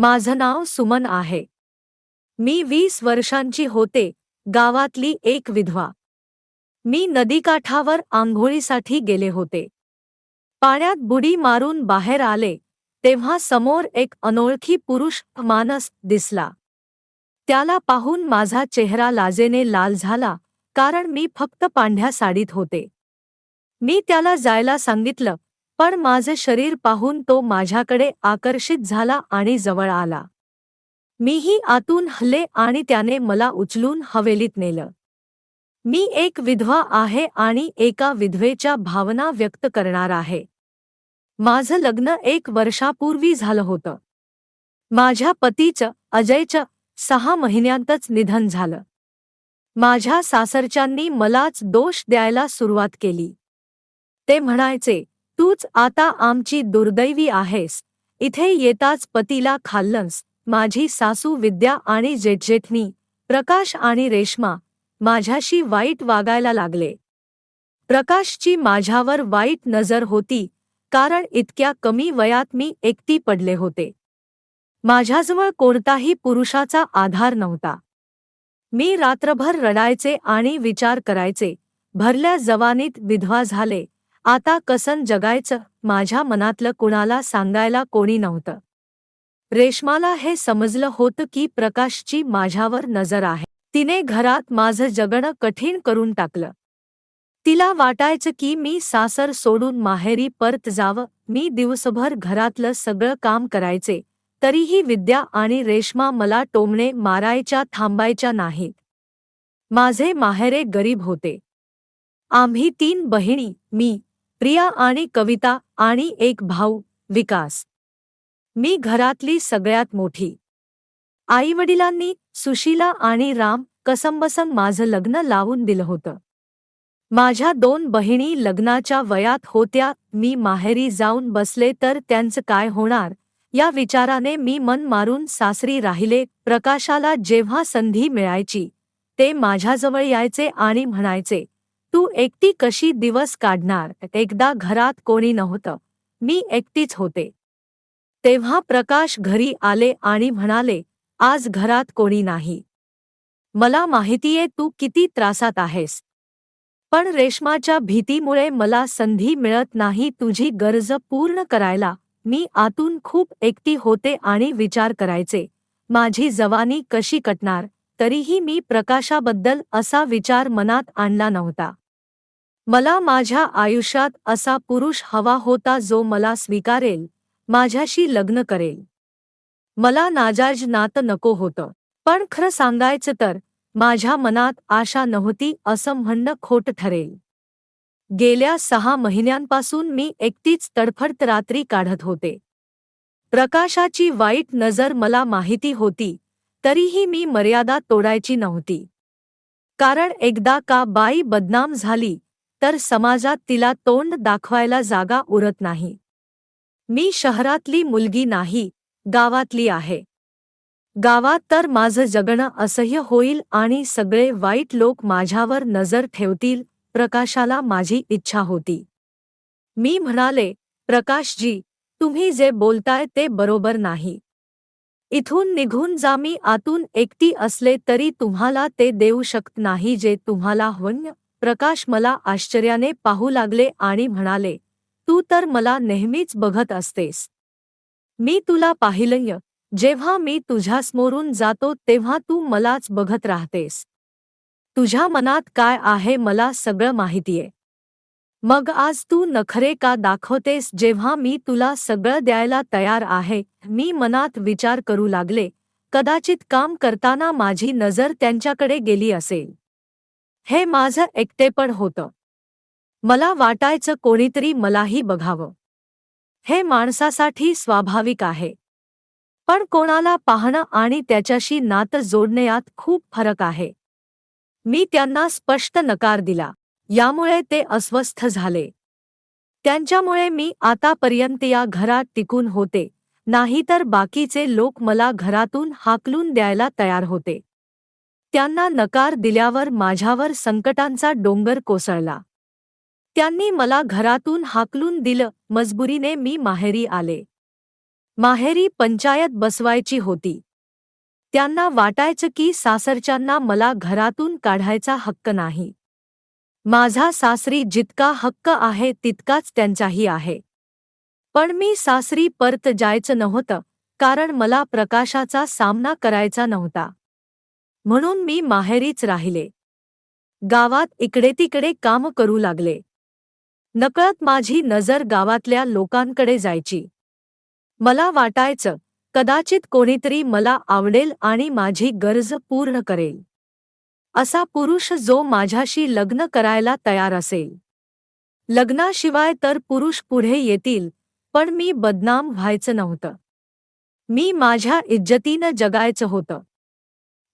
माझं नाव सुमन आहे. मी वीस वर्षांची होते गावातली एक विधवा. मी नदीकाठावर आंघोळीसाठी गेले होते. पाण्यात बुडी मारून बाहेर आले तेव्हा समोर एक अनोळखी पुरुष मानस दिसला. त्याला पाहून माझा चेहरा लाजेने लाल झाला कारण मी फक्त पांढ्या साडीत होते. मी त्याला जायला सांगितलं पण माझे शरीर पाहून तो माझ्याकडे आकर्षित झाला आणि जवळ आला. मीही आतून हल्ले आणि त्याने मला उचलून हवेलीत नेलं. मी एक विधवा आहे आणि एका विधवेच्या भावना व्यक्त करणार आहे. माझं लग्न एक वर्षापूर्वी झालं होतं. माझ्या पतीचं अजयचं सहा महिन्यांतच निधन झालं. माझ्या सासरच्यांनी मलाच दोष द्यायला सुरुवात केली. ते म्हणायचे तूच आता आमची दुर्दैवी आहेस. इथे येताच पतीला खाल्लंस. माझी सासू विद्या आणि जेठजेठनी प्रकाश आणि रेश्मा माझ्याशी वाईट वागायला लागले. प्रकाशची माझ्यावर वाईट नजर होती कारण इतक्या कमी वयात मी एकटी पडले होते. माझ्याजवळ कोणताही पुरुषाचा आधार नव्हता. मी रात्रभर रडायचे आणि विचार करायचे. भरल्या जवानीत विधवा झाले आता कसन जगायचं माझ्या मनातलं कुणाला सांगायला कोणी नव्हतं. रेश्माला हे समजलं होतं की प्रकाशची माझ्यावर नजर आहे. तिने घरात माझं जगणं कठीण करून टाकलं. तिला वाटायचं की मी सासर सोडून माहेरी परत जावं मी दिवसभर घरातलं सगळं काम करायचे तरीही विद्या आणि रेश्मा मला टोमणे मारायच्या थांबायच्या नाहीत. माझे माहेरे गरीब होते. आम्ही तीन बहिणी मी प्रिया आणि कविता आणि एक भाऊ विकास. मी घरातली सगळ्यात मोठी. आईवडिलांनी सुशीला आणि राम कसंबसन माझं लग्न लावून दिलं होतं. माझ्या दोन बहिणी लग्नाच्या वयात होत्या मी माहेरी जाऊन बसले तर त्यांचं काय होणार या विचाराने मी मन मारून सासरी राहिले प्रकाशाला जेव्हा संधी मिळायची ते माझ्याजवळ यायचे आणि म्हणायचे तू एकटी कशी दिवस काढणार? एकदा घरात कोणी नव्हतं. मी एकटीच होते. तेव्हा प्रकाश घरी आले आणि म्हणाले आज घरात कोणी नाही. मला माहितीये तू किती त्रासात आहेस. पण रेशमाच्या भीतीमुळे मला संधी मिळत नाही तुझी गरज पूर्ण करायला. मी आतून खूप एकटी होते आणि विचार करायचे. माझी जवानी कशी कटणार? तरीही मी प्रकाशाबद्दल असा विचार मनात आणला नव्हता. मला माझ्या आयुष्यात असा पुरुष हवा होता जो मला स्वीकारेल माझ्याशी लग्न करेल. मला नाजाज नातं नको होतं. पण खरं सांगायचं तर माझ्या मनात आशा नव्हती असं म्हणणं खोट ठरेल. गेल्या सहा महिन्यांपासून मी एकटीच तडफडत रात्री काढत होते. प्रकाशाची वाईट नजर मला माहिती होती तरीही मी मर्यादा तोडायची नव्हती. कारण एकदा का बाई बदनाम झाली तर समाजात तिला तोंड दाखवायला जागा उरत नाही. मी शहरातली मुलगी नाही गावातली आहे. गावात तर माझं जगणं असह्य होईल आणि सगळे वाईट लोक माझ्यावर नजर ठेवतील प्रकाशाला माझी इच्छा होती. मी म्हणाले प्रकाशजी तुम्ही जे बोलताय ते बरोबर नाही. इथून निघून जा मी आतून एकटी असले तरी तुम्हाला ते देऊ शकत नाही जे तुम्हाला हवं प्रकाश मला आश्चर्याने पाहू लागले आणि म्हणाले तू तर मला नेहमीच बघत असतेस. मी तुला पाहिलंय. जेव्हा मी तुझ्यासमोरून जातो तेव्हा तू मलाच बघत राहतेस. तुझ्या मनात काय आहे मला सगळं माहितीये. मग आज तू नखरे का दाखवतेस जेव्हा मी तुला सगळं द्यायला तयार आहे मी मनात विचार करू लागले. कदाचित काम करताना माझी नजर त्यांच्याकडे गेली असेल. हे माझं एकटेपण होतं. मला वाटायचं कोणीतरी मलाही बघावं. हे माणसासाठी स्वाभाविक आहे. पण कोणाला पाहणं आणि त्याच्याशी नातं जोडण्यात खूप फरक आहे. मी त्यांना स्पष्ट नकार दिला. यामुळे ते अस्वस्थ झाले. त्यांच्यामुळे मी आतापर्यंत या घरात टिकून होते. नाहीतर बाकीचे लोक मला घरातून हाकलून द्यायला तयार होते. त्यांना नकार दिल्यावर माझ्यावर संकटांचा डोंगर कोसळला. त्यांनी मला घरातून हाकलून दिलं मजबुरीने मी माहेरी आले. माहेरी पंचायत बसवायची होती. त्यांना वाटायचं की सासरच्यांना मला घरातून काढायचा हक्क नाही. माझा सासरी जितका हक्क आहे तितकाच त्यांचाही आहे. पण मी सासरी परत जायचं नव्हतं कारण मला प्रकाशाचा सामना करायचा नव्हता. म्हणून मी माहेरीच राहिले. गावात इकडे तिकडे काम करू लागले. नकळत माझी नजर गावातल्या लोकांकडे जायची. मला वाटायचं कदाचित कोणीतरी मला आवडेल आणि माझी गरज पूर्ण करेल. असा पुरुष जो माझ्याशी लग्न करायला तयार असेल. लग्नाशिवाय तर पुरुष पुढे येतील पण मी बदनाम व्हायचं नव्हतं. मी माझ्या इज्जतीनं जगायचं होतं.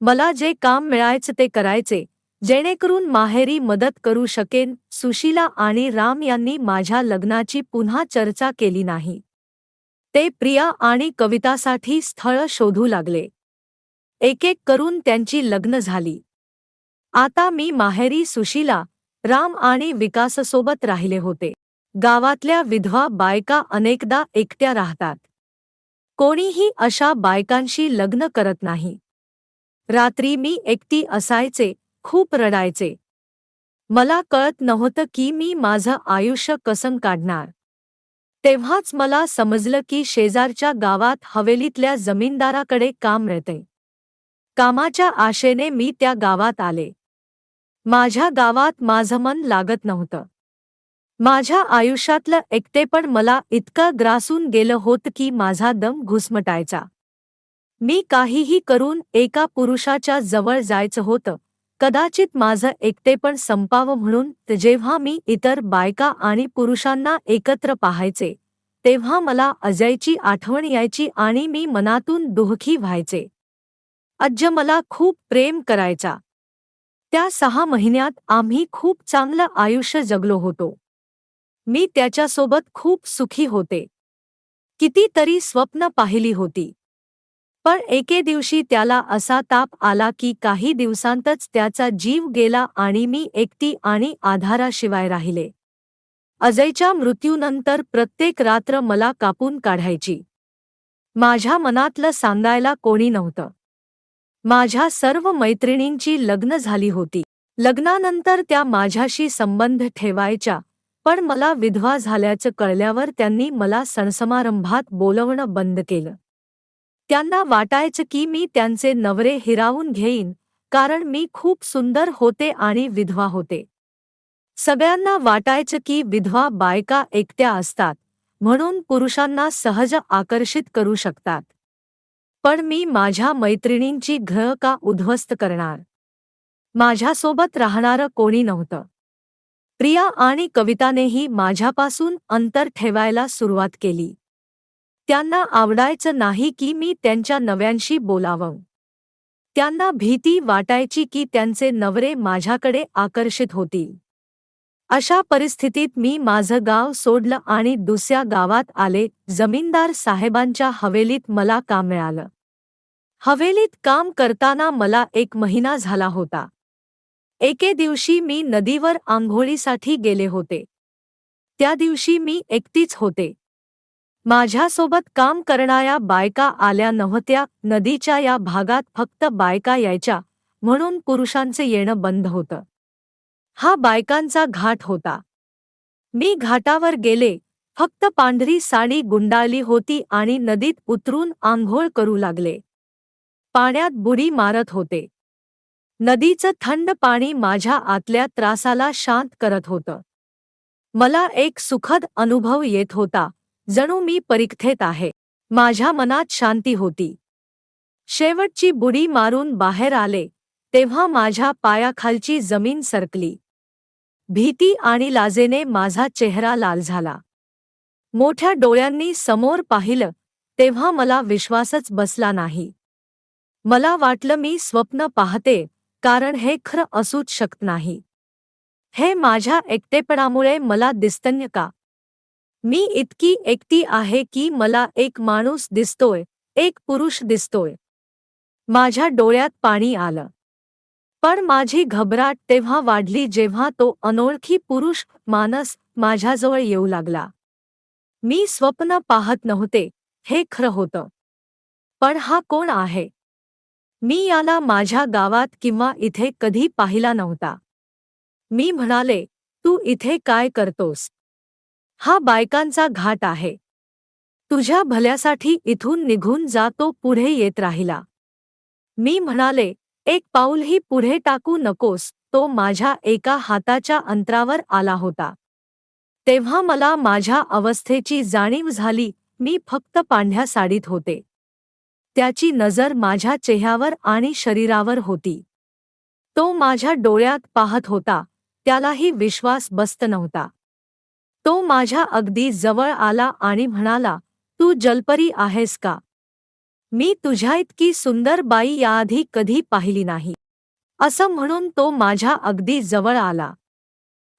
मला जे काम मिळायचे ते करायचे जेणेकरून माहेरी मदत करू शकेन सुशीला आणि राम यांनी माझ्या लग्नाची पुन्हा चर्चा केली नाही. ते प्रिया आणि कवितासाठी स्थळ शोधू लागले. एक एक करून त्यांची लग्न झाली. आता मी माहेरी सुशीला राम आणि विकाससोबत राहिले होते. गावातल्या विधवा बायका अनेकदा एकट्या राहतात. कोणीही अशा बायकांशी लग्न करत नाही. रात्री मी एकटी असायचे खूप रडायचे. मला कळत नव्हतं की मी माझं आयुष्य कसं काढणार. तेव्हाच मला समजलं की शेजारच्या गावात हवेलीतल्या जमीनदाराकडे काम मिळते. कामाच्या आशेने मी त्या गावात आले. माझ्या गावात माझं मन लागत नव्हतं. माझ्या आयुष्यातलं एकटेपण मला इतकं ग्रासून गेलं होतं की माझा दम घुसमटायचा. मी काहीही करून एका पुरुषाच्या जवळ जायचं होतं. कदाचित माझं एकटेपण संपावं म्हणून जेव्हा मी इतर बायका आणि पुरुषांना एकत्र पाहायचे तेव्हा मला अजयची आठवण यायची आणि मी मनातून दुःखी व्हायचे. अज्ज मला खूप प्रेम करायचा. त्या सहा महिन्यात आम्ही खूप चांगलं आयुष्य जगलो होतो. मी त्याच्यासोबत खूप सुखी होते. कितीतरी स्वप्न पाहिली होती. पण एके दिवशी त्याला असा ताप आला की काही दिवसांतच त्याचा जीव गेला आणि मी एकटी आणि आधाराशिवाय राहिले. अजयच्या मृत्यूनंतर प्रत्येक रात्र मला कापून काढायची. माझ्या मनातलं सांगायला कोणी नव्हतं. माझ्या सर्व मैत्रिणींची लग्न झाली होती. लग्नानंतर त्या माझ्याशी संबंध ठेवायच्या पण मला विधवा झाल्याचं कळल्यावर त्यांनी मला सणसमारंभात बोलवणं बंद केलं. त्यांना वाटायचं की मी त्यांचे नवरे हिरावून घेईन कारण मी खूप सुंदर होते आणि विधवा होते. सगळ्यांना वाटायचं की विधवा बायका एकट्या असतात म्हणून पुरुषांना सहज आकर्षित करू शकतात. पण मी माझ्या मैत्रिणींची घ का उद्ध्वस्त करणार? माझ्यासोबत राहणारं कोणी नव्हतं. प्रिया आणि कवितानेही माझ्यापासून अंतर ठेवायला सुरुवात केली. त्यांना आवडायचं नाही की मी त्यांच्या नव्यांशी बोलावं. त्यांना भीती वाटायची की त्यांचे नवरे माझ्याकडे आकर्षित होतील. अशा परिस्थितीत मी माझं गाव सोडलं आणि दुसऱ्या गावात आले जमीनदार साहेबांच्या हवेलीत मला काम मिळालं. हवेलीत काम करताना मला एक महिना झाला होता. एके दिवशी मी नदीवर आंघोळीसाठी गेले होते. त्या दिवशी मी एकटीच होते. माझ्यासोबत काम करणाऱ्या बायका आल्या नव्हत्या. नदीच्या या भागात फक्त बायका यायच्या म्हणून पुरुषांचे येणं बंद होतं. हा बायकांचा घाट होता. मी घाटावर गेले फक्त पांढरी साडी गुंडाळली होती आणि नदीत उतरून आंघोळ करू लागले. पाण्यात बुडी मारत होते. नदीचं थंड पाणी माझ्या आतल्या त्रासाला शांत करत होतं. मला एक सुखद अनुभव येत होता. जणू मी परीक्षेत आहे. माझ्या मनात शांती होती. शेवटची बुडी मारून बाहेर आले तेव्हा माझ्या पायाखालची जमीन सरकली. भीती आणि लाजेने माझा चेहरा लाल झाला. मोठ्या डोळ्यांनी समोर पाहिलं तेव्हा मला विश्वासच बसला नाही. मला वाटलं मी स्वप्न पाहते कारण हे खरं असूच शकत नाही. हे माझ्या एकटेपणामुळे मला दिसतन्य का? मी इतकी एकटी आहे की मला एक माणूस दिसतोय, एक पुरुष दिसतोय. माझ्या डोळ्यात पाणी आलं. पण माझी घबराट तेव्हा वाढली जेव्हा तो अनोळखी पुरुष, मानस, माझ्याजवळ येऊ लागला. मी स्वप्न पाहत नव्हते, हे खरं होतं. पण हा कोण आहे? मी याला माझ्या गावात किंवा इथे कधी पाहिला नव्हता. मी म्हणाले, तू इथे काय करतोस? हा बायकांचा घाट आहे. तुझ्या भल्यासाठी इथून निघून जा तो पुढे येत राहिला. मी म्हणाले एक पाऊलही पुढे टाकू नकोस तो माझ्या एका हाताच्या अंतरावर आला होता. तेव्हा मला माझ्या अवस्थेची जाणीव झाली मी फक्त पांढ्या साडीत होते. त्याची नजर माझ्या चेहऱ्यावर आणि शरीरावर होती. तो माझ्या डोळ्यात पाहत होता त्यालाही विश्वास बसत नव्हता. तो माझ्या अगदी जवळ आला आणि म्हणाला तू जलपरी आहेस का? मी तुझ्या इतकी सुंदर बाई याआधी कधी पाहिली नाही. असं म्हणून तो माझ्या अगदी जवळ आला.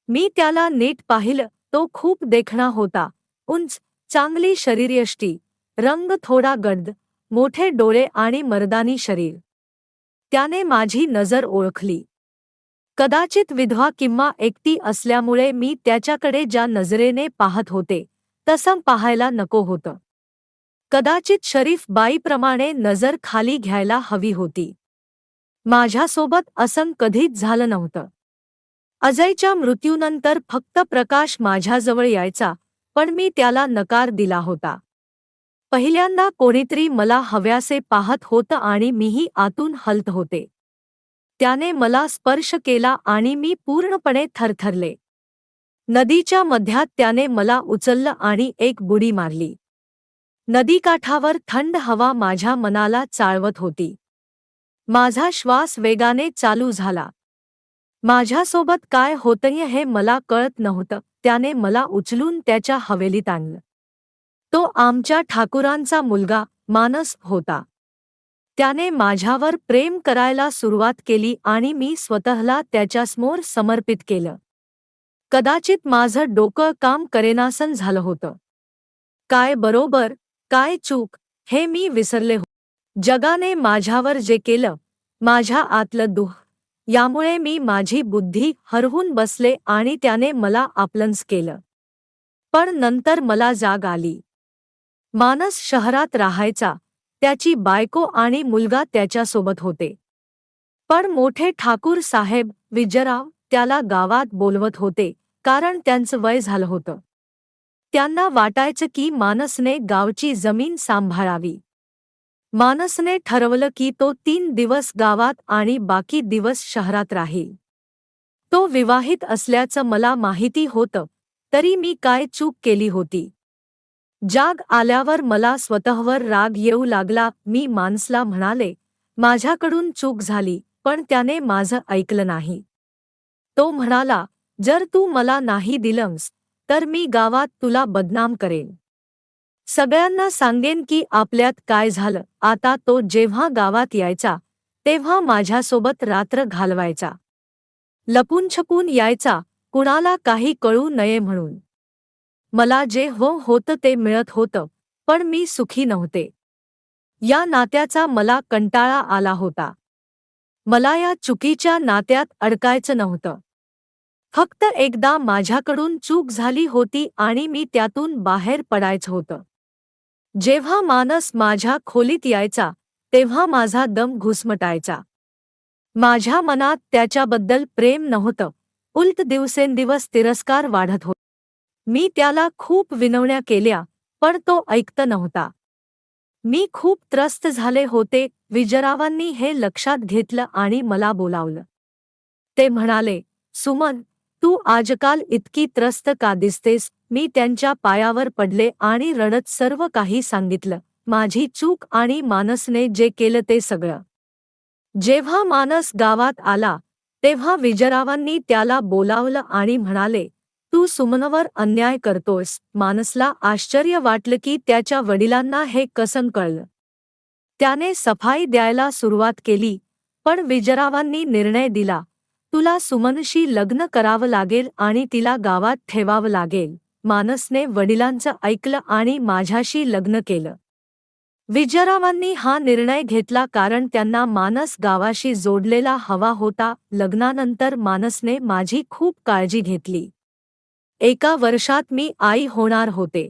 मी त्याला नीट पाहिलं तो खूप देखणा होता उंच चांगली शरीरयष्टी रंग थोडा गडद मोठे डोळे आणि मर्दानी शरीर. त्याने माझी नजर ओळखली. कदाचित विधवा किंवा एकटी असल्यामुळे मी त्याच्याकडे ज्या नजरेने पाहत होते तसं पाहायला नको होतं. कदाचित शरीफ बाईप्रमाणे नजर खाली घ्यायला हवी होती. माझ्यासोबत असं कधीच झालं नव्हतं. अजयच्या मृत्यूनंतर फक्त प्रकाश माझ्याजवळ यायचा पण मी त्याला नकार दिला होता. पहिल्यांदा कोणीतरी मला हव्यासे पाहत होतं आणि मीही आतून हलत होते. त्याने मला स्पर्श केला आणि मी पूर्णपणे थरथरले. नदीच्या मध्यात त्याने मला उचललं आणि एक बुडी मारली. नदीकाठावर थंड हवा माझ्या मनाला चाळवत होती. माझा श्वास वेगाने चालू झाला. माझ्यासोबत काय होतंय हे मला कळत नव्हतं त्याने मला उचलून त्याच्या हवेलीत आणलं. तो आमच्या ठाकुरांचा मुलगा मानस होता. त्याने माझ्यावर प्रेम करायला सुरुवात केली आणि मी स्वतःला त्याच्यासमोर समर्पित केलं. कदाचित माझं डोकं काम करेनासन झालं होतं. काय बरोबर काय चूक हे मी विसरले हो. जगाने माझ्यावर जे केलं माझ्या आतलं दुःख यामुळे मी माझी बुद्धी हरवून बसले आणि त्याने मला आपलंच केलं. पण नंतर मला जाग आली. मानस शहरात राहायचा त्याची बायको आणि मुलगा त्याच्यासोबत होते. पण मोठे ठाकूर साहेब विजयराव त्याला गावात बोलवत होते कारण त्यांचं वय झालं होतं. त्यांना वाटायचं की मानसने गावची जमीन सांभाळावी. मानसने ठरवलं की तो तीन दिवस गावात आणि बाकी दिवस शहरात राहील. तो विवाहित असल्याचं मला माहिती होतं तरी मी काय चूक केली होती? जाग आल्यावर मला स्वतःवर राग येऊ लागला. मी मानसला म्हणाले माझ्याकडून चूक झाली पण त्याने माझं ऐकलं नाही. तो म्हणाला जर तू मला नाही दिलंस तर मी गावात तुला बदनाम करेन. सगळ्यांना सांगेन की आपल्यात काय झालं. आता तो जेव्हा गावात यायचा तेव्हा माझ्यासोबत रात्र घालवायचा. लपून छपून यायचा. कुणाला काही कळू नये म्हणून. मला जे हो होतं ते मिळत होतं पण मी सुखी नव्हते. या नात्याचा मला कंटाळा आला होता. मला या चुकीच्या नात्यात अडकायचं नव्हतं. फक्त एकदा माझ्याकडून चूक झाली होती आणि मी त्यातून बाहेर पडायचं होतं. जेव्हा मानस माझ्या खोलीत यायचा तेव्हा माझा दम घुसमटायचा. माझ्या मनात त्याच्याबद्दल प्रेम नव्हतं. उलट दिवसेंदिवस तिरस्कार वाढत होता. मी त्याला खूप विनवण्या केल्या पण तो ऐकत नव्हता. मी खूप त्रस्त झाले होते विजरावांनी हे लक्षात घेतलं आणि मला बोलावलं. ते म्हणाले सुमन तू आजकाल इतकी त्रस्त का दिसतेस? मी त्यांच्या पायावर पडले आणि रडत सर्व काही सांगितलं. माझी चूक आणि मानसने जे केलं ते सगळं. जेव्हा मानस गावात आला तेव्हा विजरावांनी त्याला बोलावलं आणि म्हणाले तू सुमनवर अन्याय करतोस मानसला आश्चर्य वाटलं की त्याच्या वडिलांना हे कसं कळलं. त्याने सफाई द्यायला सुरुवात केली पण विजरावांनी निर्णय दिला. तुला सुमनशी लग्न करावं लागेल आणि तिला गावात ठेवावं लागेल. मानसने वडिलांचं ऐकलं आणि माझ्याशी लग्न केलं. विजयरावांनी हा निर्णय घेतला कारण त्यांना मानस गावाशी जोडलेला हवा होता. लग्नानंतर मानसने माझी खूप काळजी घेतली. एका वर्षात मी आई होणार होते.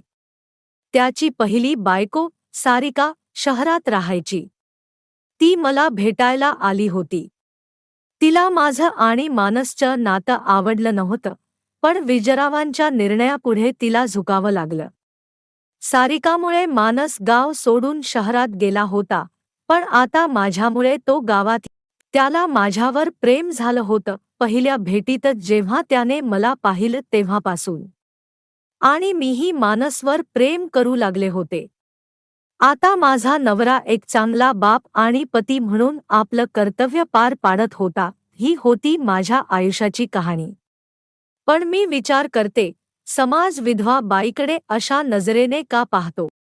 त्याची पहिली बायको सारिका शहरात राहायची. ती मला भेटायला आली होती. तिला माझं आणि मानसचं नातं आवडलं नव्हतं पण विजरावांच्या निर्णयापुढे तिला झुकावं लागलं. सारिकामुळे मानस गाव सोडून शहरात गेला होता पण आता माझ्यामुळे तो गावात त्याला माझ्यावर प्रेम झालं होतं. पहिल्या भेटीतच जेव्हा त्याने मला पाहिलं तेव्हापासून. आणि मीही मानसवर प्रेम करू लागले होते. आता माझा नवरा एक चांगला बाप आणि पती म्हणून आपलं कर्तव्य पार पाडत होता ही होती माझ्या आयुष्याची कहाणी. पण मी विचार करते समाज विधवा बाईकडे अशा नजरेने का पाहतो?